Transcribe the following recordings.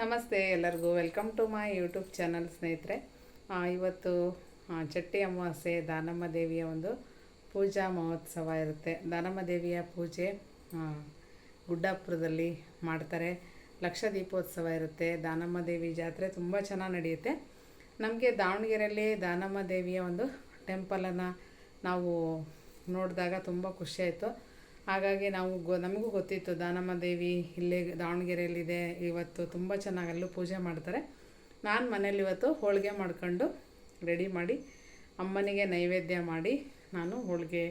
ನಮಸ್ತೆ ಎಲ್ಲರಿಗೂ. Welcome to my YouTube channel ಸ್ನೇಹಿತರೆ. ಇವತ್ತು ಚಟ್ಟಿ ಅಮಾವಾಸ್ಯೆ, ದಾನಮ್ಮ ದೇವಿಯ ಒಂದು ಪೂಜಾ ಮಹೋತ್ಸವ ಇರುತ್ತೆ. ದಾನಮ್ಮ ದೇವಿಯ ಪೂಜೆ ಗುಡ್ಡಾಪುರದಲ್ಲಿ ಮಾಡ್ತಾರೆ. ಲಕ್ಷ ದೀಪೋತ್ಸವ ಇರುತ್ತೆ. ದಾನಮ್ಮ ದೇವಿ ಜಾತ್ರೆ ತುಂಬ ಚೆನ್ನಾಗಿ ನಡೆಯುತ್ತೆ. ನಮಗೆ ದಾವಣಗೆರೆಯಲ್ಲಿ ದಾನಮ್ಮ ದೇವಿಯ ಒಂದು ಟೆಂಪಲನ್ನು ನಾವು ನೋಡಿದಾಗ ತುಂಬ ಖುಷಿಯಾಯಿತು ಹಾಗಾಗಿ ನಾವು ಗೊ, ನಮಗೂ ಗೊತ್ತಿತ್ತು, ದಾನಮ್ಮ ದೇವಿ ಇಲ್ಲೇ ದಾವಣಗೆರೆಯಲ್ಲಿದೆ, ಇವತ್ತು ತುಂಬ ಚೆನ್ನಾಗಿ ಅಲ್ಲೂ ಪೂಜೆ ಮಾಡ್ತಾರೆ. ನಾನು ಮನೇಲಿ ಇವತ್ತು ಹೋಳಿಗೆ ಮಾಡ್ಕೊಂಡು ರೆಡಿ ಮಾಡಿ, ಅಮ್ಮನಿಗೆ ನೈವೇದ್ಯ ಮಾಡಿ, ನಾನು ಹೋಳಿಗೆ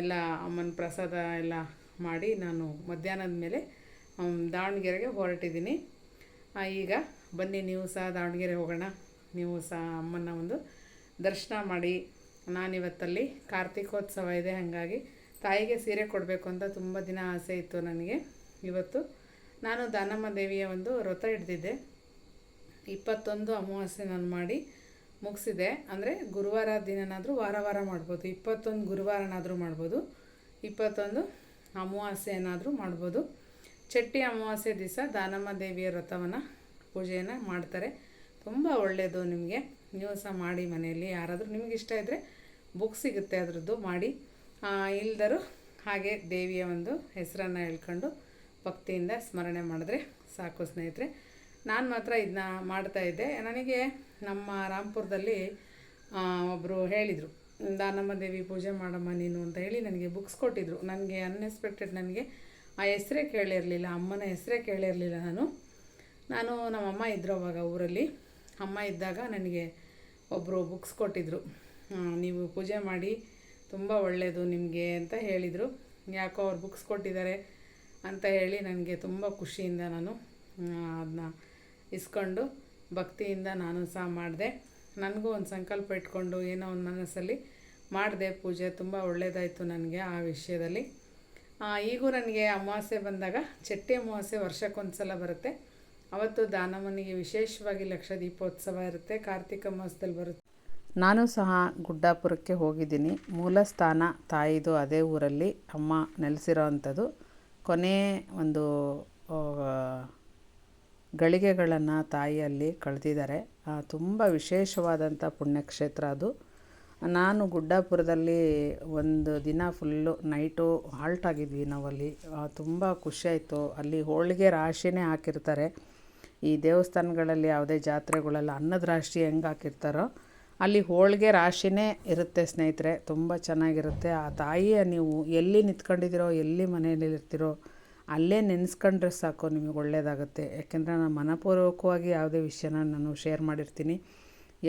ಎಲ್ಲ ಅಮ್ಮನ ಪ್ರಸಾದ ಎಲ್ಲ ಮಾಡಿ ನಾನು ಮಧ್ಯಾಹ್ನದ ಮೇಲೆ ದಾವಣಗೆರೆಗೆ ಹೊರಟಿದ್ದೀನಿ. ಈಗ ಬನ್ನಿ, ನೀವು ಸಹ ದಾವಣಗೆರೆ ಹೋಗೋಣ. ನೀವು ಸಹ ಅಮ್ಮನ ಒಂದು ದರ್ಶನ ಮಾಡಿ. ನಾನಿವತ್ತಲ್ಲಿ ಕಾರ್ತಿಕೋತ್ಸವ ಇದೆ, ಹಾಗಾಗಿ ತಾಯಿಗೆ ಸೀರೆ ಕೊಡಬೇಕು ಅಂತ ತುಂಬ ದಿನ ಆಸೆ ಇತ್ತು ನನಗೆ. ಇವತ್ತು ನಾನು ದಾನಮ್ಮ ದೇವಿಯ ಒಂದು ವ್ರತ ಹಿಡ್ದಿದ್ದೆ ಇಪ್ಪತ್ತೊಂದು ಅಮಾವಾಸ್ಯೆ ನಾನು ಮಾಡಿ ಮುಗಿಸಿದೆ. ಅಂದರೆ ಗುರುವಾರ ದಿನನಾದರೂ ವಾರ ವಾರ ಮಾಡ್ಬೋದು. ಇಪ್ಪತ್ತೊಂದು ಗುರುವಾರನಾದರೂ ಮಾಡ್ಬೋದು. ಇಪ್ಪತ್ತೊಂದು ಅಮಾವಾಸ್ಯೆನಾದರೂ ಮಾಡ್ಬೋದು. ಚಟ್ಟಿ ಅಮಾವಾಸ್ಯೆ ದಿವಸ ದಾನಮ್ಮ ದೇವಿಯ ವ್ರತವನ್ನು ಪೂಜೆಯನ್ನು ಮಾಡ್ತಾರೆ. ತುಂಬ ಒಳ್ಳೆಯದು ನಿಮಗೆ. ನೀವು ಸಹ ಮಾಡಿ ಮನೆಯಲ್ಲಿ. ಯಾರಾದರೂ ನಿಮಗಿಷ್ಟ ಇದ್ದರೆ ಬುಕ್ ಸಿಗುತ್ತೆ ಅದರದ್ದು. ಮಾಡಿ. ಇಲ್ದರು ಹಾಗೆ ದೇವಿಯ ಒಂದು ಹೆಸರನ್ನು ಹೇಳ್ಕೊಂಡು ಭಕ್ತಿಯಿಂದ ಸ್ಮರಣೆ ಮಾಡಿದ್ರೆ ಸಾಕು ಸ್ನೇಹಿತರೆ. ನಾನು ಮಾತ್ರ ಇದನ್ನ ಮಾಡ್ತಾ ಇದ್ದೆ. ನನಗೆ ನಮ್ಮ ರಾಮ್ಪುರದಲ್ಲಿ ಒಬ್ಬರು ಹೇಳಿದರು ದಾನಮ್ಮ ದೇವಿ ಪೂಜೆ ಮಾಡಮ್ಮ ನೀನು ಅಂತ ಹೇಳಿ ನನಗೆ ಬುಕ್ಸ್ ಕೊಟ್ಟಿದ್ರು. ನನಗೆ ಅನ್ಎಕ್ಸ್ಪೆಕ್ಟೆಡ್ ನನಗೆ ಆ ಹೆಸರೇ ಕೇಳಿರಲಿಲ್ಲ, ಅಮ್ಮನ ಹೆಸರೇ ಕೇಳಿರಲಿಲ್ಲ ನಾನು. ನಾನು ನಮ್ಮಮ್ಮ ಇದ್ದರು ಅವಾಗ ಊರಲ್ಲಿ. ಅಮ್ಮ ಇದ್ದಾಗ ನನಗೆ ಒಬ್ಬರು ಬುಕ್ಸ್ ಕೊಟ್ಟಿದ್ದರು ನೀವು ಪೂಜೆ ಮಾಡಿ ತುಂಬ ಒಳ್ಳೆಯದು ನಿಮಗೆ ಅಂತ ಹೇಳಿದರು. ಯಾಕೋ ಅವ್ರು ಬುಕ್ಸ್ ಕೊಟ್ಟಿದ್ದಾರೆ ಅಂತ ಹೇಳಿ ನನಗೆ ತುಂಬ ಖುಷಿಯಿಂದ ನಾನು ಅದನ್ನ ಇಸ್ಕೊಂಡು ಭಕ್ತಿಯಿಂದ ನಾನು ಸಹ ಮಾಡಿದೆ. ನನಗೂ ಒಂದು ಸಂಕಲ್ಪ ಇಟ್ಕೊಂಡು ಏನೋ ಒಂದು ಮನಸ್ಸಲ್ಲಿ ಮಾಡಿದೆ ಪೂಜೆ. ತುಂಬ ಒಳ್ಳೆಯದಾಯಿತು ನನಗೆ ಆ ವಿಷಯದಲ್ಲಿ. ಈಗೂ ನನಗೆ ಅಮಾವಾಸ್ಯೆ ಬಂದಾಗ ಚಟ್ಟಿ ಅಮಾವಾಸ್ಯೆ ವರ್ಷಕ್ಕೊಂದು ಸಲ ಬರುತ್ತೆ. ಅವತ್ತು ದಾನಮ್ಮನಿಗೆ ವಿಶೇಷವಾಗಿ ಲಕ್ಷ ದೀಪೋತ್ಸವ ಇರುತ್ತೆ. ಕಾರ್ತಿಕ ಮಾಸದಲ್ಲಿ ಬರುತ್ತೆ. ನಾನು ಸಹ ಗುಡ್ಡಾಪುರಕ್ಕೆ ಹೋಗಿದ್ದೀನಿ. ಮೂಲ ಸ್ಥಾನ ತಾಯಿದು ಅದೇ ಊರಲ್ಲಿ, ಅಮ್ಮ ನೆಲೆಸಿರೋ ಅಂಥದ್ದು. ಕೊನೆ ಒಂದು ಗಳಿಗೆಗಳನ್ನು ತಾಯಿಯಲ್ಲಿ ಕಳೆದಿದ್ದಾರೆ. ತುಂಬ ವಿಶೇಷವಾದಂಥ ಪುಣ್ಯಕ್ಷೇತ್ರ ಅದು. ನಾನು ಗುಡ್ಡಾಪುರದಲ್ಲಿ ಒಂದು ದಿನ ಫುಲ್ಲು ನೈಟು ಹಾಲ್ಟ್ ಆಗಿದ್ವಿ ನಾವಲ್ಲಿ. ತುಂಬ ಖುಷಿಯಾಯಿತು ಅಲ್ಲಿ ಹೋಳಿಗೆ ರಾಶಿನೇ ಹಾಕಿರ್ತಾರೆ. ಈ ದೇವಸ್ಥಾನಗಳಲ್ಲಿ ಯಾವುದೇ ಜಾತ್ರೆಗಳೆಲ್ಲ ಅನ್ನದ ರಾಶಿ ಹೆಂಗೆ ಹಾಕಿರ್ತಾರೋ ಅಲ್ಲಿ ಹೋಳಿಗೆ ರಾಶಿನೇ ಇರುತ್ತೆ ಸ್ನೇಹಿತರೆ, ತುಂಬ ಚೆನ್ನಾಗಿರುತ್ತೆ. ಆ ತಾಯಿಯ ನೀವು ಎಲ್ಲಿ ನಿಂತ್ಕೊಂಡಿದ್ದೀರೋ, ಎಲ್ಲಿ ಮನೆಯಲ್ಲಿ ಇರ್ತೀರೋ ಅಲ್ಲೇ ನೆನೆಸ್ಕೊಂಡ್ರೆ ಸಾಕು ನಿಮಗೆ ಒಳ್ಳೆಯದಾಗುತ್ತೆ ಯಾಕೆಂದರೆ ನಾನು ಮನಪೂರ್ವಕವಾಗಿ ಯಾವುದೇ ವಿಷಯನ ನಾನು ಶೇರ್ ಮಾಡಿರ್ತೀನಿ.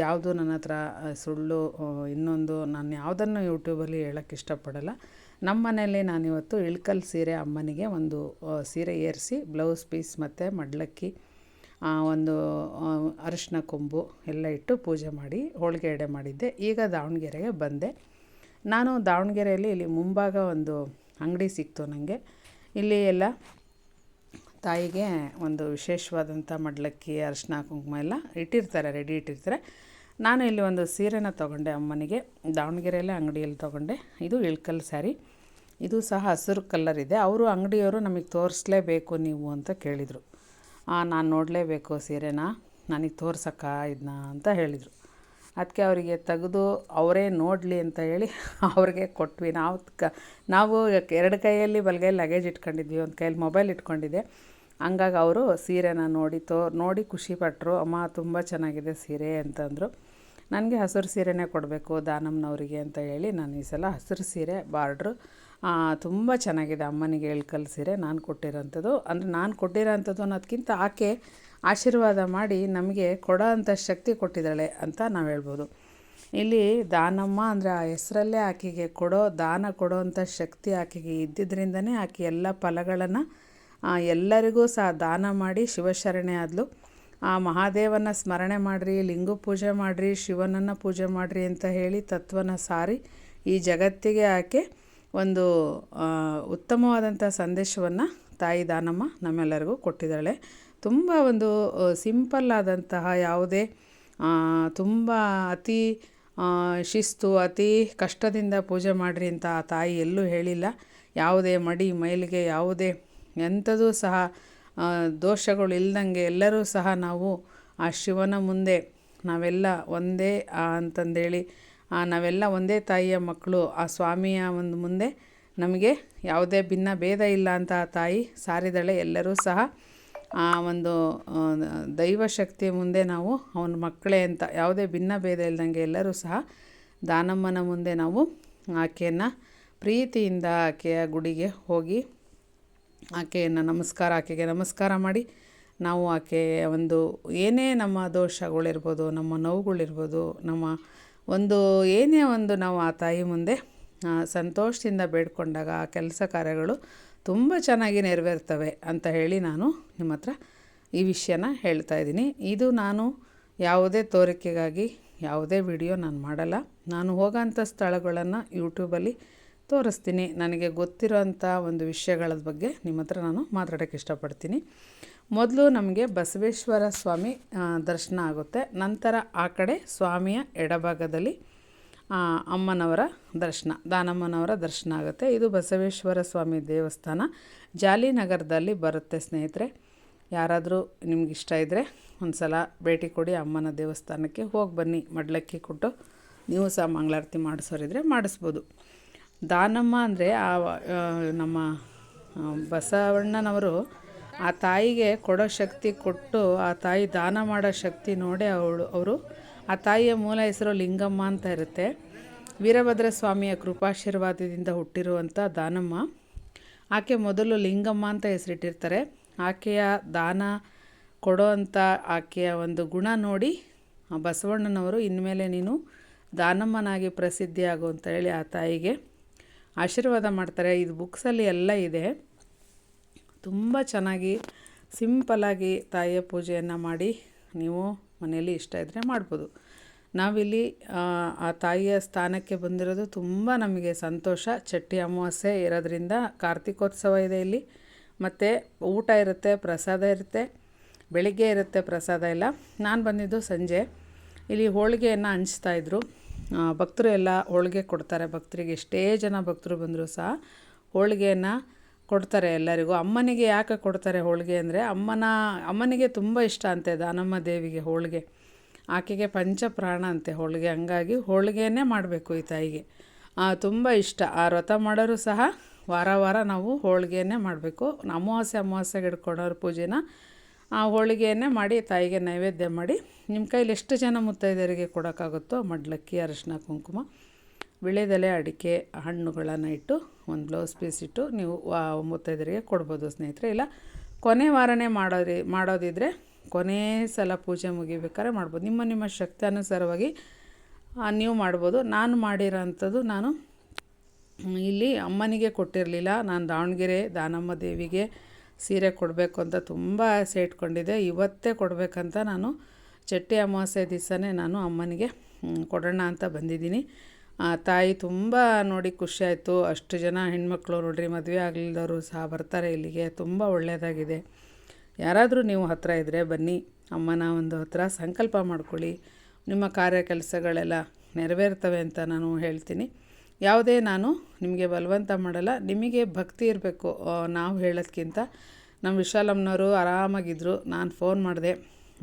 ಯಾವುದು ನನ್ನ ಹತ್ರ ಸುಳ್ಳು ಇನ್ನೊಂದು, ನಾನು ಯಾವುದನ್ನು ಯೂಟ್ಯೂಬಲ್ಲಿ ಹೇಳೋಕ್ಕೆ ಇಷ್ಟಪಡಲ್ಲ. ನಮ್ಮ ಮನೆಯಲ್ಲಿ ನಾನಿವತ್ತು ಇಳ್ಕಲ್ ಸೀರೆ ಅಮ್ಮನಿಗೆ ಒಂದು ಸೀರೆ ಏರಿಸಿ, ಬ್ಲೌಸ್ ಪೀಸ್ ಮತ್ತು ಮಡ್ಲಕ್ಕಿ ಒಂದು ಅರಿಶಿನ ಕೊಂಬು ಎಲ್ಲ ಇಟ್ಟು ಪೂಜೆ ಮಾಡಿ, ಹೋಳಿಗೆ ಎಡೆ ಮಾಡಿದ್ದೆ. ಈಗ ದಾವಣಗೆರೆಗೆ ಬಂದೆ. ನಾನು ದಾವಣಗೆರೆಯಲ್ಲಿ ಇಲ್ಲಿ ಮುಂಭಾಗ ಒಂದು ಅಂಗಡಿ ಸಿಕ್ತು ನನಗೆ ಇಲ್ಲಿ ಎಲ್ಲ ತಾಯಿಗೆ ಒಂದು ವಿಶೇಷವಾದಂಥ ಮಡ್ಲಕ್ಕಿ, ಅರಿಶಿನ, ಕುಂಕುಮ ಎಲ್ಲ ಇಟ್ಟಿರ್ತಾರೆ ರೆಡಿ ಇಟ್ಟಿರ್ತಾರೆ. ನಾನು ಇಲ್ಲಿ ಒಂದು ಸೀರೆನ ತೊಗೊಂಡೆ ಅಮ್ಮನಿಗೆ. ದಾವಣಗೆರೆಯಲ್ಲೇ ಅಂಗಡಿಯಲ್ಲಿ ತೊಗೊಂಡೆ. ಇದು ಇಳ್ಕಲ್ ಸ್ಯಾರಿ. ಇದು ಸಹ ಹಸಿರು ಕಲ್ಲರ್ ಇದೆ. ಅವರು ಅಂಗಡಿಯವರು ನಮಗೆ ತೋರಿಸ್ಲೇಬೇಕು ನೀವು ಅಂತ ಕೇಳಿದರು. ನಾನು ನೋಡಲೇಬೇಕು ಸೀರೆನ. ನನಗೆ ತೋರ್ಸಕ್ಕ ಇದನ್ನ ಅಂತ ಹೇಳಿದರು. ಅದಕ್ಕೆ ಅವರಿಗೆ ತೆಗೆದು ಅವರೇ ನೋಡಲಿ ಅಂತ ಹೇಳಿ ಅವ್ರಿಗೆ ಕೊಟ್ವಿ. ನಾವು ಕ, ನಾವು ಎರಡು ಕೈಯಲ್ಲಿ ಬಲಗೈಯಲ್ಲಿ ಲಗೇಜ್ ಇಟ್ಕೊಂಡಿದ್ವಿ, ಒಂದು ಕೈಯಲ್ಲಿ ಮೊಬೈಲ್ ಇಟ್ಕೊಂಡಿದ್ದೆ. ಹಂಗಾಗಿ ಅವರು ಸೀರೆನ ನೋಡಿ ತೋ, ನೋಡಿ ಖುಷಿಪಟ್ಟರು ಅಮ್ಮ, ತುಂಬ ಚೆನ್ನಾಗಿದೆ ಸೀರೆ ಅಂತಂದರು. ನನಗೆ ಹಸಿರು ಸೀರೆನೇ ಕೊಡಬೇಕು ದಾನಮ್ಮನವರಿಗೆ ಅಂತ ಹೇಳಿ ನಾನು ಈ ಸಲ ಹಸಿರು ಸೀರೆ ಬಾರ್ಡ್ರು ತುಂಬ ಚೆನ್ನಾಗಿದೆ ಅಮ್ಮನಿಗೆ ಹೇಳಿ ಕಲಿಸಿರೆ ನಾನು ಕೊಟ್ಟಿರೋಂಥದ್ದು. ಅಂದರೆ ನಾನು ಕೊಟ್ಟಿರೋಂಥದ್ದು ಅನ್ನೋದಕ್ಕಿಂತ ಆಕೆ ಆಶೀರ್ವಾದ ಮಾಡಿ ನಮಗೆ ಕೊಡೋ ಅಂಥ ಶಕ್ತಿ ಕೊಟ್ಟಿದ್ದಾಳೆ ಅಂತ ನಾವು ಹೇಳ್ಬೋದು. ಇಲ್ಲಿ ದಾನಮ್ಮ ಅಂದರೆ ಆ ಹೆಸರಲ್ಲೇ ಆಕೆಗೆ ಕೊಡೋ, ದಾನ ಕೊಡೋ ಅಂಥ ಶಕ್ತಿ ಆಕೆಗೆ ಇದ್ದಿದ್ದರಿಂದನೇ ಆಕೆ ಎಲ್ಲ ಫಲಗಳನ್ನು ಎಲ್ಲರಿಗೂ ಸಹ ದಾನ ಮಾಡಿ ಶಿವಶರಣೆ ಆದಳು ಆ, ಮಹಾದೇವನ ಸ್ಮರಣೆ ಮಾಡಿರಿ, ಲಿಂಗ ಪೂಜೆ ಮಾಡಿರಿ, ಶಿವನನ್ನು ಪೂಜೆ ಮಾಡಿರಿ ಅಂತ ಹೇಳಿ ತತ್ವನ ಸಾರಿ ಈ ಜಗತ್ತಿಗೆ ಆಕೆ ಒಂದು ಉತ್ತಮವಾದಂಥ ಸಂದೇಶವನ್ನು ತಾಯಿ ದಾನಮ್ಮ ನಮ್ಮೆಲ್ಲರಿಗೂ ಕೊಟ್ಟಿದ್ದಾಳೆ. ತುಂಬ ಒಂದು ಸಿಂಪಲ್ ಆದಂತಹ ಯಾವುದೇ ತುಂಬ ಅತಿ ಶಿಸ್ತು, ಅತಿ ಕಷ್ಟದಿಂದ ಪೂಜೆ ಮಾಡಿರಿ ಅಂತ ಆ ತಾಯಿ ಎಲ್ಲೂ ಹೇಳಿಲ್ಲ. ಯಾವುದೇ ಮಡಿ ಮೈಲಿಗೆ, ಯಾವುದೇ ಎಂಥದೂ ಸಹ ದೋಷಗಳು ಇಲ್ದಂಗೆ ಎಲ್ಲರೂ ಸಹ ನಾವು ಆ ಶಿವನ ಮುಂದೆ ನಾವೆಲ್ಲ ಒಂದೇ ಅಂತಂದೇಳಿ ನಾವೆಲ್ಲ ಒಂದೇ ತಾಯಿಯ ಮಕ್ಕಳು. ಆ ಸ್ವಾಮಿಯ ಒಂದು ಮುಂದೆ ನಮಗೆ ಯಾವುದೇ ಭಿನ್ನ ಭೇದ ಇಲ್ಲ ಅಂತ ಆ ತಾಯಿ ಸಾರಿದಳೆ, ಎಲ್ಲರೂ ಸಹ ಆ ಒಂದು ದೈವ ಶಕ್ತಿಯ ಮುಂದೆ ನಾವು ಅವನ ಮಕ್ಕಳೇ ಅಂತ, ಯಾವುದೇ ಭಿನ್ನ ಭೇದ ಇಲ್ದಂಗೆ ಎಲ್ಲರೂ ಸಹ ದಾನಮ್ಮನ ಮುಂದೆ ನಾವು ಆಕೆಯನ್ನು ಪ್ರೀತಿಯಿಂದ ಆಕೆಯ ಗುಡಿಗೆ ಹೋಗಿ ಆಕೆಯನ್ನು ನಮಸ್ಕಾರ, ಆಕೆಗೆ ನಮಸ್ಕಾರ ಮಾಡಿ ನಾವು ಆಕೆಯ ಒಂದು ಏನೇ ನಮ್ಮ ದೋಷಗಳಿರ್ಬೋದು, ನಮ್ಮ ನೋವುಗಳಿರ್ಬೋದು, ನಮ್ಮ ಒಂದು ಏನೇ ಒಂದು ನಾವು ಆ ತಾಯಿ ಮುಂದೆ ಸಂತೋಷದಿಂದ ಬೇಡ್ಕೊಂಡಾಗ ಆ ಕೆಲಸ ಕಾರ್ಯಗಳು ತುಂಬ ಚೆನ್ನಾಗಿ ನೆರವೇರ್ತವೆ ಅಂತ ಹೇಳಿ ನಾನು ನಿಮ್ಮ ಹತ್ರ ಈ ವಿಷಯನ ಹೇಳ್ತಾ ಇದ್ದೀನಿ. ಇದು ನಾನು ಯಾವುದೇ ತೋರಿಕೆಗಾಗಿ, ಯಾವುದೇ ವಿಡಿಯೋ ನಾನು ಮಾಡಲ್ಲ. ನಾನು ಹೋಗೋಂಥ ಸ್ಥಳಗಳನ್ನು ಯೂಟ್ಯೂಬಲ್ಲಿ ತೋರಿಸ್ತೀನಿ. ನನಗೆ ಗೊತ್ತಿರೋಂಥ ಒಂದು ವಿಷಯಗಳ ಬಗ್ಗೆ ನಿಮ್ಮ ಹತ್ರ ನಾನು ಮಾತಾಡೋಕ್ಕೆ ಇಷ್ಟಪಡ್ತೀನಿ. ಮೊದಲು ನಮಗೆ ಬಸವೇಶ್ವರ ಸ್ವಾಮಿ ದರ್ಶನ ಆಗುತ್ತೆ. ನಂತರ ಆ ಕಡೆ ಸ್ವಾಮಿಯ ಎಡಭಾಗದಲ್ಲಿ ಅಮ್ಮನವರ ದರ್ಶನ, ದಾನಮ್ಮನವರ ದರ್ಶನ ಆಗುತ್ತೆ. ಇದು ಬಸವೇಶ್ವರ ಸ್ವಾಮಿ ದೇವಸ್ಥಾನ. ಜಾಲಿನಗರದಲ್ಲಿ ಬರುತ್ತೆ ಸ್ನೇಹಿತರೆ. ಯಾರಾದರೂ ನಿಮ್ಗೆ ಇಷ್ಟ ಇದ್ದರೆ ಒಂದು ಸಲ ಭೇಟಿ ಕೊಡಿ, ಅಮ್ಮನ ದೇವಸ್ಥಾನಕ್ಕೆ ಹೋಗಿ ಬನ್ನಿ. ಮಡ್ಲಕ್ಕಿ ಕೊಟ್ಟು ನೀವು ಸಹ ಮಂಗಳಾರತಿ ಮಾಡಿಸೋರಿದ್ರೆ ಮಾಡಿಸ್ಬೋದು. ದಾನಮ್ಮ ಅಂದರೆ ಆ ನಮ್ಮ ಬಸವಣ್ಣನವರು ಆ ತಾಯಿಗೆ ಕೊಡೋ ಶಕ್ತಿ ಕೊಟ್ಟು ಆ ತಾಯಿ ದಾನ ಮಾಡೋ ಶಕ್ತಿ ನೋಡಿ ಅವಳು, ಅವರು, ಆ ತಾಯಿಯ ಮೂಲ ಹೆಸರು ಲಿಂಗಮ್ಮ ಅಂತ ಇರುತ್ತೆ. ವೀರಭದ್ರ ಸ್ವಾಮಿಯ ಕೃಪಾಶೀರ್ವಾದದಿಂದ ಹುಟ್ಟಿರುವಂಥ ದಾನಮ್ಮ. ಆಕೆ ಮೊದಲು ಲಿಂಗಮ್ಮ ಅಂತ ಹೆಸರಿಟ್ಟಿರ್ತಾರೆ. ಆಕೆಯ ದಾನ ಕೊಡೋ ಅಂಥ ಆಕೆಯ ಒಂದು ಗುಣ ನೋಡಿ ಬಸವಣ್ಣನವರು ಇನ್ಮೇಲೆ ನೀನು ದಾನಮ್ಮನಾಗಿ ಪ್ರಸಿದ್ಧಿಯಾಗು ಅಂತ ಹೇಳಿ ಆ ತಾಯಿಗೆ ಆಶೀರ್ವಾದ ಮಾಡ್ತಾರೆ. ಇದು ಬುಕ್ಸಲ್ಲಿ ಎಲ್ಲ ಇದೆ. ತುಂಬ ಚೆನ್ನಾಗಿ ಸಿಂಪಲಾಗಿ ತಾಯಿಯ ಪೂಜೆಯನ್ನು ಮಾಡಿ ನೀವು ಮನೆಯಲ್ಲಿ ಇಷ್ಟ ಇದ್ದರೆ ಮಾಡ್ಬೋದು. ನಾವಿಲ್ಲಿ ಆ, ತಾಯಿಯ ಸ್ಥಾನಕ್ಕೆ ಬಂದಿರೋದು ತುಂಬ ನಮಗೆ ಸಂತೋಷ. ಚಟ್ಟಿ ಅಮಾವಾಸ್ಯೆ ಇರೋದ್ರಿಂದ ಕಾರ್ತಿಕೋತ್ಸವ ಇದೆ ಇಲ್ಲಿ. ಮತ್ತು ಊಟ ಇರುತ್ತೆ ಪ್ರಸಾದ ಇರುತ್ತೆ ಬೆಳಿಗ್ಗೆ ಇರುತ್ತೆ ಪ್ರಸಾದ ಎಲ್ಲ. ನಾನು ಬಂದಿದ್ದು ಸಂಜೆ. ಇಲ್ಲಿ ಹೋಳಿಗೆಯನ್ನು ಹಂಚ್ತಾಯಿದ್ರು ಭಕ್ತರು ಎಲ್ಲ ಹೋಳಿಗೆ ಕೊಡ್ತಾರೆ. ಭಕ್ತರಿಗೆ ಎಷ್ಟೇ ಜನ ಭಕ್ತರು ಬಂದರೂ ಸಹ ಹೋಳಿಗೆಯನ್ನು ಕೊಡ್ತಾರೆ ಎಲ್ಲರಿಗೂ. ಅಮ್ಮನಿಗೆ ಯಾಕೆ ಕೊಡ್ತಾರೆ ಹೋಳಿಗೆ ಅಂದರೆ ಅಮ್ಮನ, ಅಮ್ಮನಿಗೆ ತುಂಬ ಇಷ್ಟ ಅಂತೆ ದಾನಮ್ಮ ದೇವಿಗೆ ಹೋಳಿಗೆ. ಆಕೆಗೆ ಪಂಚಪ್ರಾಣ ಅಂತೆ ಹೋಳಿಗೆ. ಹಂಗಾಗಿ ಹೋಳಿಗೆಯನ್ನೇ ಮಾಡಬೇಕು ಈ ತಾಯಿಗೆ. ತುಂಬ ಇಷ್ಟ. ಆ ವ್ರತ ಮಾಡೋರು ಸಹ ವಾರ ವಾರ ನಾವು ಹೋಳಿಗೆಯನ್ನೇ ಮಾಡಬೇಕು. ಅಮಾವಾಸ್ಯೆ ಅಮಾವಾಸ್ಯೆಗೆ ಹಿಡ್ಕೊಂಡವ್ರ ಪೂಜೆನ ಆ ಹೋಳಿಗೆಯನ್ನೇ ಮಾಡಿ ತಾಯಿಗೆ ನೈವೇದ್ಯ ಮಾಡಿ ನಿಮ್ಮ ಕೈಲಿ ಎಷ್ಟು ಜನ ಮುತ್ತೈದೆಯರಿಗೆ ಕೊಡೋಕ್ಕಾಗುತ್ತೋ ಮಡ್ಲಕ್ಕಿ, ಅರಶಿನ, ಕುಂಕುಮ, ವಿಳೆದೆಲೆ, ಅಡಿಕೆ, ಹಣ್ಣುಗಳನ್ನು ಇಟ್ಟು ಒಂದು ಬ್ಲೌಸ್ ಪೀಸ್ ಇಟ್ಟು ನೀವು ಮುತ್ತೈದರಿಗೆ ಕೊಡ್ಬೋದು ಸ್ನೇಹಿತರೆ. ಇಲ್ಲ, ಕೊನೆ ವಾರನೇ ಮಾಡೋರಿ, ಮಾಡೋದಿದ್ರೆ ಕೊನೇ ಸಲ ಪೂಜೆ ಮುಗಿಬೇಕಾದ್ರೆ ಮಾಡ್ಬೋದು. ನಿಮ್ಮ ನಿಮ್ಮ ಶಕ್ತಿ ಅನುಸಾರವಾಗಿ ನೀವು ಮಾಡ್ಬೋದು. ನಾನು ಮಾಡಿರೋ ಅಂಥದ್ದು ನಾನು ಇಲ್ಲಿ ಅಮ್ಮನಿಗೆ ಕೊಟ್ಟಿರಲಿಲ್ಲ. ನಾನು ದಾವಣಗೆರೆ ದಾನಮ್ಮ ದೇವಿಗೆ ಸೀರೆ ಕೊಡಬೇಕು ಅಂತ ತುಂಬ ಆಸೆ ಇಟ್ಕೊಂಡಿದ್ದೆ. ಇವತ್ತೇ ಕೊಡಬೇಕಂತ ನಾನು, ಚಟ್ಟಿ ಅಮಾವಾಸ್ಯೆ ದಿವಸನೇ ನಾನು ಅಮ್ಮನಿಗೆ ಕೊಡೋಣ ಅಂತ ಬಂದಿದ್ದೀನಿ. ಆ ತಾಯಿ ತುಂಬ ನೋಡಿ ಖುಷಿ ಆಯಿತು ಅಷ್ಟು ಜನ ಹೆಣ್ಮಕ್ಳು ನೋಡಿರಿ, ಮದುವೆ ಆಗಲಿಲ್ಲದವರು ಸಹ ಬರ್ತಾರೆ ಇಲ್ಲಿಗೆ. ತುಂಬ ಒಳ್ಳೆಯದಾಗಿದೆ ಯಾರಾದರೂ ನೀವು ಹತ್ತಿರ ಇದ್ದರೆ ಬನ್ನಿ. ಅಮ್ಮನ ಒಂದು ಹತ್ರ ಸಂಕಲ್ಪ ಮಾಡ್ಕೊಳ್ಳಿ. ನಿಮ್ಮ ಕಾರ್ಯ ಕೆಲಸಗಳೆಲ್ಲ ನೆರವೇರ್ತವೆ ಅಂತ ನಾನು ಹೇಳ್ತೀನಿ. ಯಾವುದೇ ನಾನು ನಿಮಗೆ ಬಲವಂತ ಮಾಡಲ್ಲ, ನಿಮಗೆ ಭಕ್ತಿ ಇರಬೇಕು ನಾವು ಹೇಳೋದ್ಕಿಂತ. ನಮ್ಮ ವಿಶಾಲಮ್ಮನವರು ಆರಾಮಾಗಿದ್ದರು ನಾನು ಫೋನ್ ಮಾಡಿದೆ.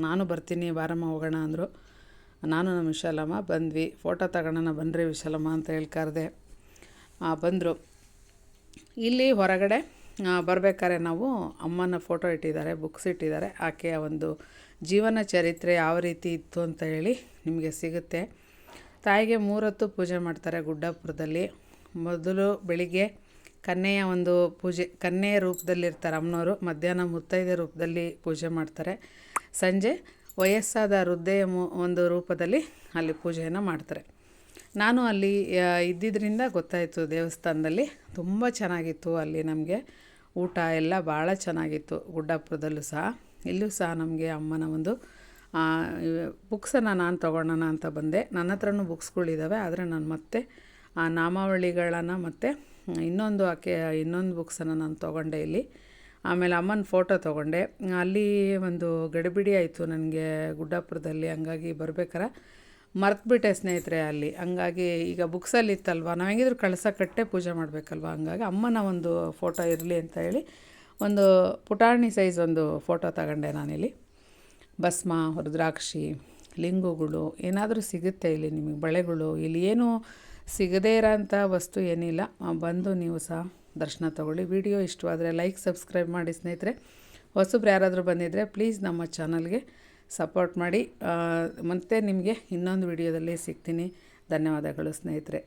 ನಾನು ಬರ್ತೀನಿ, ಬಾರಮ್ಮ ಹೋಗೋಣ ಅಂದರು. ನಾನು ನಮ್ಮ ವಿಶಾಲಮ್ಮ ಬಂದ್ವಿ. ಫೋಟೋ ತಗೊಳ್ಳೋಣ ಬನ್ನಿರಿ ವಿಶಾಲಮ್ಮ ಅಂತ ಹೇಳಿ ಕರೆದೆ ಬಂದರು. ಇಲ್ಲಿ ಹೊರಗಡೆ ಬರಬೇಕಾದ್ರೆ ನಾವು ಅಮ್ಮನ ಫೋಟೋ ಇಟ್ಟಿದ್ದಾರೆ, ಬುಕ್ಸ್ ಇಟ್ಟಿದ್ದಾರೆ. ಆಕೆಯ ಒಂದು ಜೀವನ ಚರಿತ್ರೆ ಯಾವ ರೀತಿ ಇತ್ತು ಅಂತ ಹೇಳಿ ನಿಮಗೆ ಸಿಗುತ್ತೆ. ತಾಯಿಗೆ ಮೂರೊತ್ತು ಪೂಜೆ ಮಾಡ್ತಾರೆ ಗುಡ್ಡಾಪುರದಲ್ಲಿ. ಮೊದಲು ಬೆಳಿಗ್ಗೆ ಕನ್ನೆಯ ಒಂದು ಪೂಜೆ ಕನ್ನೆಯ ರೂಪದಲ್ಲಿರ್ತಾರೆ ಅಮ್ಮನವರು. ಮಧ್ಯಾಹ್ನ ಮುತ್ತೈದೆ ರೂಪದಲ್ಲಿ ಪೂಜೆ ಮಾಡ್ತಾರೆ. ಸಂಜೆ ವಯಸ್ಸಾದ ವೃದ್ಧೆಯ ಒಂದು ರೂಪದಲ್ಲಿ ಅಲ್ಲಿ ಪೂಜೆಯನ್ನು ಮಾಡ್ತಾರೆ. ನಾನು ಅಲ್ಲಿ ಇದ್ದಿದ್ದರಿಂದ ಗೊತ್ತಾಯಿತು ದೇವಸ್ಥಾನದಲ್ಲಿ ತುಂಬ ಚೆನ್ನಾಗಿತ್ತು. ಅಲ್ಲಿ ನಮಗೆ ಊಟ ಎಲ್ಲ ಭಾಳ ಚೆನ್ನಾಗಿತ್ತು. ಗುಡ್ಡಾಪುರದಲ್ಲೂ ಸಹ. ಇಲ್ಲೂ ಸಹ ನಮಗೆ ಅಮ್ಮನ ಒಂದು ಬುಕ್ಸನ್ನು ನಾನು ತೊಗೊಳ್ಳೋಣ ಅಂತ ಬಂದೆ. ನನ್ನ ಹತ್ರನೂ ಬುಕ್ಸ್ಗಳಿದ್ದಾವೆ ಆದರೆ ನಾನು ಮತ್ತೆ, ಆ, ನಾಮಾವಳಿಗಳನ್ನು ಮತ್ತು, ಇನ್ನೊಂದು ಆಕೆ, ಇನ್ನೊಂದು ಬುಕ್ಸನ್ನು ನಾನು ತೊಗೊಂಡೆ ಇಲ್ಲಿ. ಆಮೇಲೆ ಅಮ್ಮನ ಫೋಟೋ ತೊಗೊಂಡೆ. ಅಲ್ಲಿ ಒಂದು ಗಡಿಬಿಡಿ ಆಯಿತು ನನಗೆ ಗುಡ್ಡಾಪುರದಲ್ಲಿ, ಹಂಗಾಗಿ ಬರ್ಬೇಕಾರೆ. ಮರ್ತುಬಿಟ್ಟೆ ಸ್ನೇಹಿತರೆ ಅಲ್ಲಿ. ಹಂಗಾಗಿ ಈಗ ಬುಕ್ಸಲ್ಲಿ ಇತ್ತಲ್ವ? ನಾವು ಹೆಂಗಿದ್ರು ಕಳಸ ಕಟ್ಟೆ ಪೂಜೆ ಮಾಡಬೇಕಲ್ವ? ಹಂಗಾಗಿ ಅಮ್ಮನ ಒಂದು ಫೋಟೋ ಇರಲಿ ಅಂತ ಹೇಳಿ ಒಂದು ಪುಟಾಣಿ ಸೈಜ್ ಒಂದು ಫೋಟೋ ತಗೊಂಡೆ ನಾನಿಲ್ಲಿ. ಭಸ್ಮ, ರುದ್ರಾಕ್ಷಿ, ಲಿಂಗುಗಳು, ಏನಾದರೂ ಸಿಗುತ್ತೆ ಇಲ್ಲಿ ನಿಮಗೆ, ಬಳೆಗಳು. ಇಲ್ಲಿ ಏನು ಸಿಗದೇ ಇರೋಂಥ ವಸ್ತು ಏನಿಲ್ಲ. ಬಂದು ನೀವು ಸಹ ದರ್ಶನ ತಗೊಳ್ಳಿ. ವಿಡಿಯೋ ಇಷ್ಟವಾದರೆ ಲೈಕ್, ಸಬ್ಸ್ಕ್ರೈಬ್ ಮಾಡಿ ಸ್ನೇಹಿತರೆ. ಹೊಸಬ್ರು ಯಾರಾದರೂ ಬಂದಿದ್ದರೆ ಪ್ಲೀಸ್ ನಮ್ಮ ಚಾನಲ್ಗೆ ಸಪೋರ್ಟ್ ಮಾಡಿ. ಮತ್ತೆ ನಿಮಗೆ ಇನ್ನೊಂದು ವಿಡಿಯೋದಲ್ಲಿ ಸಿಗ್ತೀನಿ. ಧನ್ಯವಾದಗಳು ಸ್ನೇಹಿತರೆ.